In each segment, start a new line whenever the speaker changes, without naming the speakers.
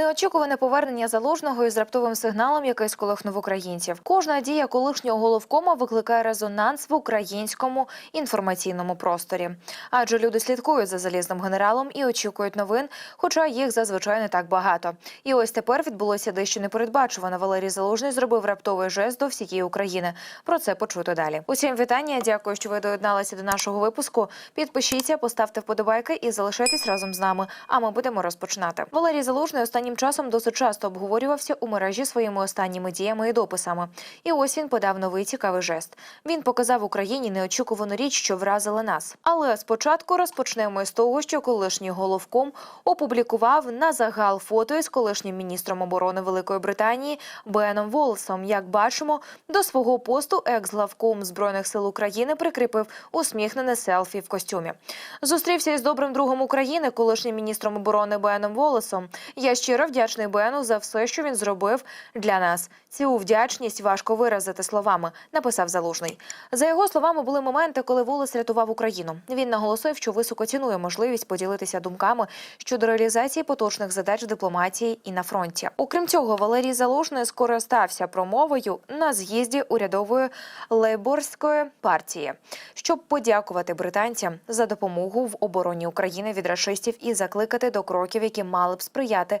Неочікуване повернення залужного із раптовим сигналом, який сколихнув українців. Кожна дія колишнього головкома викликає резонанс в українському інформаційному просторі. Адже люди слідкують за залізним генералом і очікують новин, хоча їх зазвичай не так багато. І ось тепер відбулося дещо непередбачуване. Валерій Залужний зробив раптовий жест до всієї України. Про це почути далі. Усім вітання. Дякую, що ви доєдналися до нашого випуску. Підпишіться, поставте вподобайки і залишайтесь разом з нами. А ми будемо розпочинати. Валерій Залужний останнім часом досить часто обговорювався у мережі своїми останніми діями і дописами. І ось він подав новий цікавий жест. Він показав Україні неочікувану річ, що вразила нас. Але спочатку розпочнемо із того, що колишній головком опублікував на загал фото із колишнім міністром оборони Великої Британії Беном Волсом. Як бачимо, до свого посту екс-главком збройних сил України прикріпив усміхнене селфі в костюмі. Зустрівся із добрим другом України, колишнім міністром оборони Беном Волесом. Я щиро вдячний Бену за все, що він зробив для нас. Цю вдячність важко виразити словами, написав Залужний. За його словами, були моменти, коли Волес рятував Україну. Він наголосив, що високо цінує можливість поділитися думками щодо реалізації поточних задач дипломатії і на фронті. Окрім цього, Валерій Залужний скористався промовою на з'їзді урядової лейборської партії, щоб подякувати британцям за допомогу в обороні України від рашистів і закликати до кроків, які мали б сприяти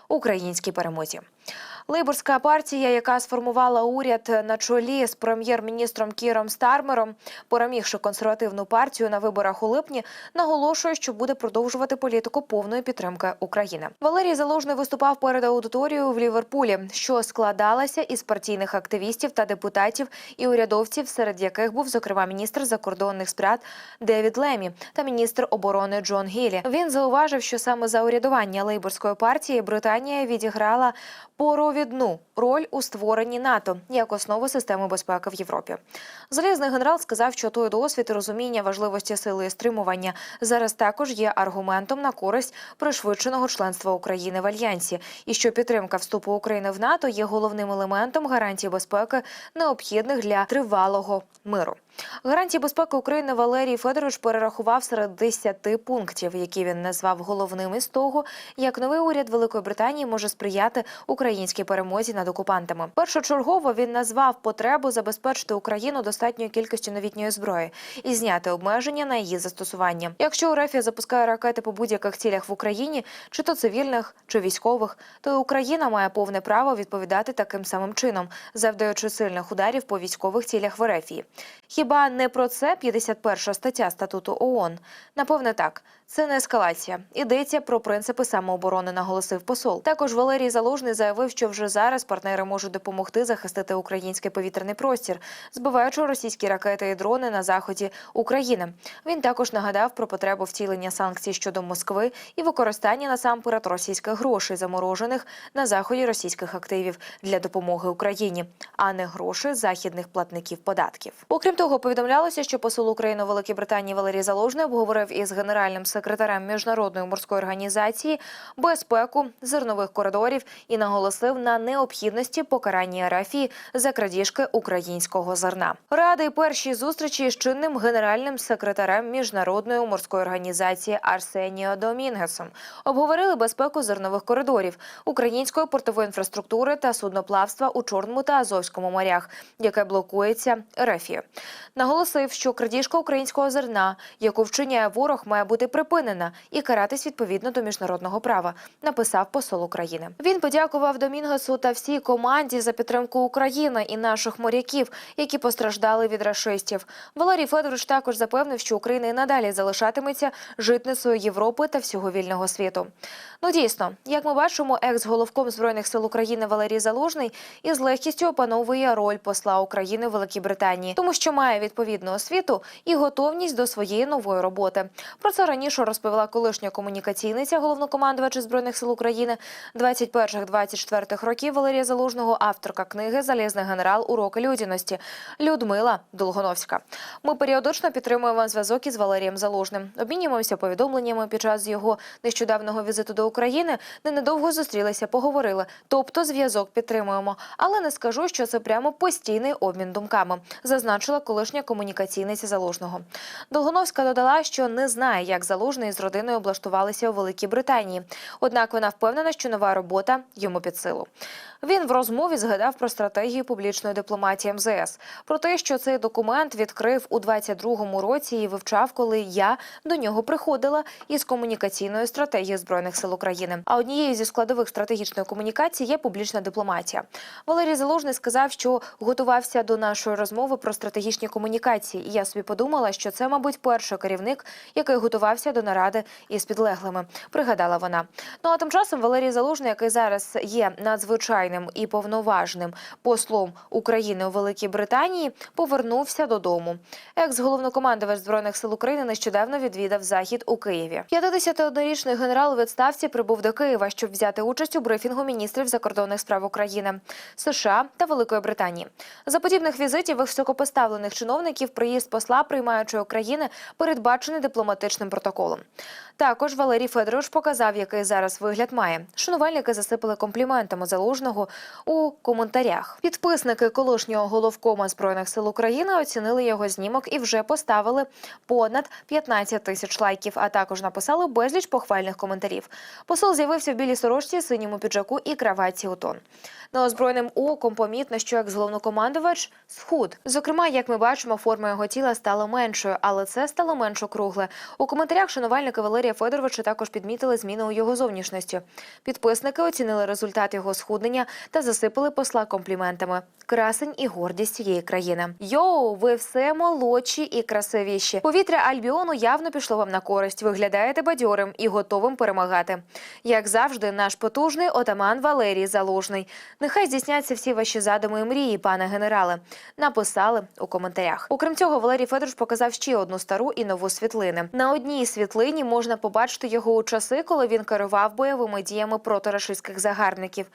українській перемозі. Лейборська партія, яка сформувала уряд на чолі з прем'єр-міністром Кіром Стармером, перемігши консервативну партію на виборах у липні, наголошує, що буде продовжувати політику повної підтримки України. Валерій Залужний виступав перед аудиторією в Ліверпулі, що складалася із партійних активістів та депутатів і урядовців, серед яких був зокрема міністр закордонних справ Девід Лемі та міністр оборони Джон Гілі. Він зауважив, що саме за урядування лейборської партії Британія відіграла поровідну роль у створенні НАТО як основи системи безпеки в Європі. Залізний генерал сказав, що той досвід і розуміння важливості сили і стримування зараз також є аргументом на користь пришвидшеного членства України в альянсі, і що підтримка вступу України в НАТО є головним елементом гарантії безпеки, необхідних для тривалого миру. Гарантії безпеки України Валерій Федорович перерахував серед 10 пунктів, які він назвав головними з того, як новий уряд Великої Британії може сприяти українській перемозі над окупантами. Першочергово він назвав потребу забезпечити Україну достатньою кількістю новітньої зброї і зняти обмеження на її застосування. Якщо РФ запускає ракети по будь-яких цілях в Україні, чи то цивільних, чи військових, то Україна має повне право відповідати таким самим чином, завдаючи сильних ударів по військових цілях в РФ. Хіба не про це 51 стаття статуту ООН? Напевне, так. Це не ескалація. Йдеться про принципи самооборони, наголосив посол. Також Валерій Залужний заявив, що вже зараз партнери можуть допомогти захистити український повітряний простір, збиваючи російські ракети і дрони на заході України. Він також нагадав про потребу втілення санкцій щодо Москви і використання насамперед російських грошей, заморожених на заході російських активів для допомоги Україні, а не грошей західних платників податків. Окрім того, повідомлялося, що посол України у Великій Британії Валерій Залужний обговорив із генеральним секретарем міжнародної морської організації безпеку зернових коридорів і наголосив на необхідності покарання РФІ за крадіжки українського зерна. Ради першій зустрічі з чинним генеральним секретарем міжнародної морської організації Арсеніо Домінгесом обговорили безпеку зернових коридорів, української портової інфраструктури та судноплавства у Чорному та Азовському морях, яке блокується РФІ. Наголосив, що крадіжка українського зерна, яку вчиняє ворог, має бути припинена і каратись відповідно до міжнародного права. Написав посол України. Він подякував Домінгесу та всій команді за підтримку України і наших моряків, які постраждали від рашистів. Валерій Федорович також запевнив, що Україна і надалі залишатиметься житницею Європи та всього вільного світу. Ну дійсно, як ми бачимо, екс-головком збройних сил України Валерій Залужний із легкістю опановує роль посла України в Великій Британії, тому що має відповідну освіту і готовність до своєї нової роботи. Про це раніше розповіла колишня комунікаційниця головнокомандувача збройних сил України 21-24 років Валерія Залужного, авторка книги Залізний генерал уроки людяності Людмила Долгоновська. Ми періодично підтримуємо зв'язок із Валерієм Залужним. Обмінюємося повідомленнями під час його нещодавнього візиту до України. Ненадовго зустрілися, поговорили. Тобто зв'язок підтримуємо. Але не скажу, що це прямо постійний обмін думками, зазначила колишня комунікаційниця Залужного. Долгоновська додала, що не знає, як Залужний Залужний з родиною облаштувалися у Великій Британії. Однак вона впевнена, що нова робота йому під силу. Він в розмові згадав про стратегію публічної дипломатії МЗС, про те, що цей документ відкрив у 22-му році і вивчав, коли я до нього приходила із комунікаційної стратегії збройних сил України. А однією зі складових стратегічної комунікації є публічна дипломатія. Валерій Залужний сказав, що готувався до нашої розмови про стратегічні комунікації. І я собі подумала, що це, мабуть, перший керівник, який готувався до наради із підлеглими. Пригадала вона. Ну а тим часом Валерій Залужний, який зараз є надзвичайним і повноважним послом України у Великій Британії, повернувся додому. Екс-головнокомандувач збройних сил України нещодавно відвідав захід у Києві. 51-річний генерал у відставці прибув до Києва, щоб взяти участь у брифінгу міністрів закордонних справ України, США та Великої Британії. За подібних візитів високопоставлених чиновників приїзд посла приймаючої країни передбачений дипломатичним протоколом. Також Валерій Федорович показав, який зараз вигляд має. Шанувальники засипали компліментами залужного у коментарях. Підписники колишнього головкома збройних сил України оцінили його знімок і вже поставили понад 15 тисяч лайків, а також написали безліч похвальних коментарів. Посол з'явився в білій сорочці, синьому піджаку і краватці у тон. Неозброєним оком помітно, що екс-головнокомандувач схуд. Зокрема, як ми бачимо, форма його тіла стала меншою, але це стало менш округле. У коментарях шанувальники Валерія Федоровича також підмітили зміни у його зовнішності. Підписники оцінили результат його схуднення та засипали посла компліментами. Красень і гордість цієї країни. Йоу, ви все молодші і красивіші. Повітря Альбіону явно пішло вам на користь. Виглядаєте бадьорим і готовим перемагати. Як завжди, наш потужний отаман Валерій Залужний. Нехай здійсняться всі ваші задуми і мрії, пане генерале. Написали у коментарях. Окрім цього, Валерій Федорович показав ще одну стару і нову світлини. На одній можна побачити його у часи, коли він керував бойовими діями проти рашистських загарбників.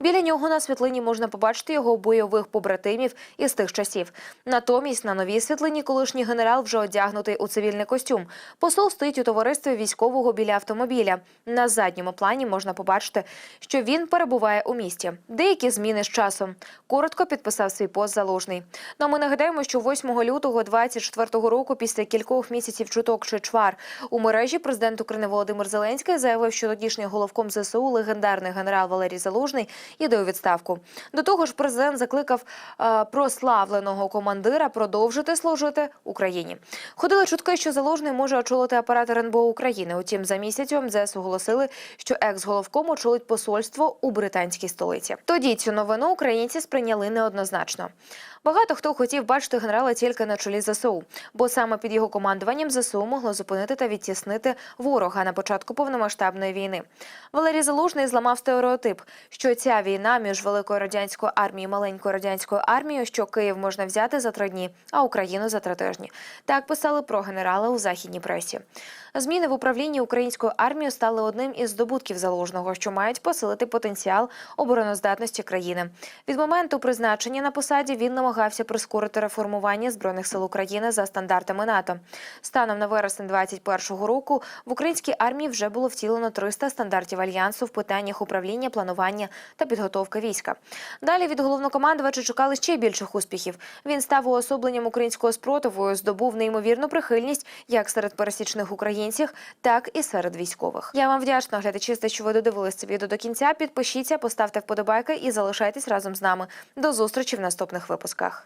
Біля нього на світлині можна побачити його бойових побратимів із тих часів. Натомість на новій світлині колишній генерал вже одягнутий у цивільний костюм. Посол стоїть у товаристві військового біля автомобіля. На задньому плані можна побачити, що він перебуває у місті. Деякі зміни з часом. Коротко підписав свій пост залужний. Ну а ми нагадаємо, що 8 лютого 24 року, після кількох місяців чуток чи чвар у мережі, президент України Володимир Зеленський заявив, що тодішній головком ЗСУ легендарний генерал Валерій Залужний іде у відставку. До того ж, президент закликав е, прославленого командира продовжити служити Україні. Ходили чутки, що Залужний може очолити апарат РНБО України. Утім, за місяць МЗС оголосили, що екс-головком очолить посольство у британській столиці. Тоді цю новину українці сприйняли неоднозначно. Багато хто хотів бачити генерала тільки на чолі ЗСУ, бо саме під його командуванням ЗСУ могло зупинити та відтіснити ворога на початку повномасштабної війни. Валерій Залужний зламав стереотип, що ця війна між великою радянською армією і маленькою радянською армією, що Київ можна взяти за три дні, а Україну за три тижні. Так писали про генерала у західній пресі. Зміни в управлінні українською армією стали одним із здобутків залужного, що мають посилити потенціал обороноздатності країни. Від моменту призначення на посаді він намагався прискорити реформування збройних сил України за стандартами НАТО. Станом на вересень 2021 року в українській армії вже було втілено 300 стандартів альянсу в питаннях управління, планування та підготовки війська. Далі від головнокомандувача чекали ще більших успіхів. Він став уособленням українського спротиву, здобув неймовірну прихильність як серед пересічних українців, так і серед військових. Я вам вдячна, глядачі, за що ви додивились це відео до кінця. Підпишіться, поставте вподобайки і залишайтесь разом з нами. До зустрічі в наступних випусках.